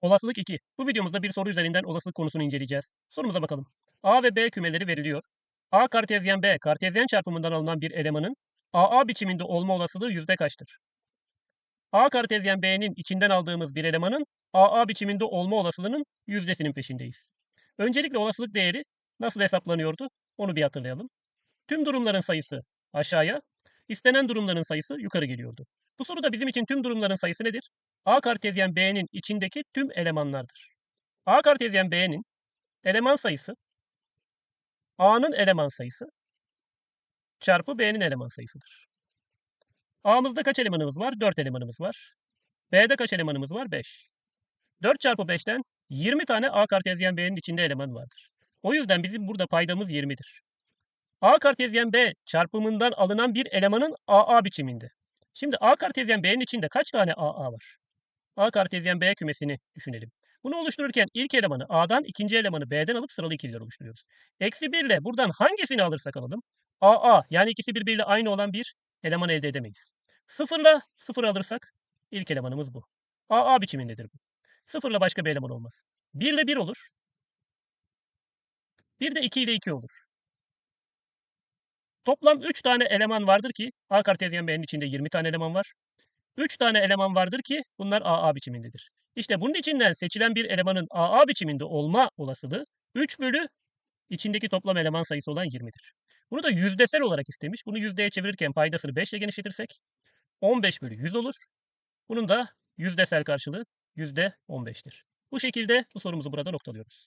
Olasılık 2. Bu videomuzda bir soru üzerinden olasılık konusunu inceleyeceğiz. Sorumuza bakalım. A ve B kümeleri veriliyor. A kartezyen B kartezyen çarpımından alınan bir elemanın AA biçiminde olma olasılığı yüzde kaçtır? A kartezyen B'nin içinden aldığımız bir elemanın AA biçiminde olma olasılığının yüzdesinin peşindeyiz. Öncelikle olasılık değeri nasıl hesaplanıyordu? Onu bir hatırlayalım. Tüm durumların sayısı aşağıya, istenen durumların sayısı yukarı geliyordu. Bu soruda bizim için tüm durumların sayısı nedir? A kartezyen B'nin içindeki tüm elemanlardır. A kartezyen B'nin eleman sayısı A'nın eleman sayısı çarpı B'nin eleman sayısıdır. A'mızda kaç elemanımız var? 4 elemanımız var. B'de kaç elemanımız var? 5. 4 çarpı 5'ten 20 tane A kartezyen B'nin içinde eleman vardır. O yüzden bizim burada paydamız 20'dir. A kartezyen B çarpımından alınan bir elemanın AA biçiminde. Şimdi A kartezyen B'nin içinde kaç tane AA var? A kartezyen B kümesini düşünelim. Bunu oluştururken ilk elemanı A'dan, ikinci elemanı B'den alıp sıralı ikililer oluşturuyoruz. Eksi 1 ile buradan hangisini alırsak alalım AA yani ikisi birbiriyle aynı olan bir eleman elde edemeyiz. Sıfırla sıfır alırsak ilk elemanımız bu. AA biçimindedir bu. Sıfırla başka bir eleman olmaz. 1 ile 1 olur. Bir de 2 ile 2 olur. Toplam 3 tane eleman vardır ki A kartezyen B'nin içinde 20 tane eleman var. 3 tane eleman vardır ki bunlar AA biçimindedir. İşte bunun içinden seçilen bir elemanın AA biçiminde olma olasılığı 3 bölü içindeki toplam eleman sayısı olan 20'dir. Bunu da yüzdesel olarak istemiş. Bunu yüzdeye çevirirken paydasını 5 ile genişletirsek 15 bölü 100 olur. Bunun da yüzdesel karşılığı %15'tir. Bu şekilde bu sorumuzu burada noktalıyoruz.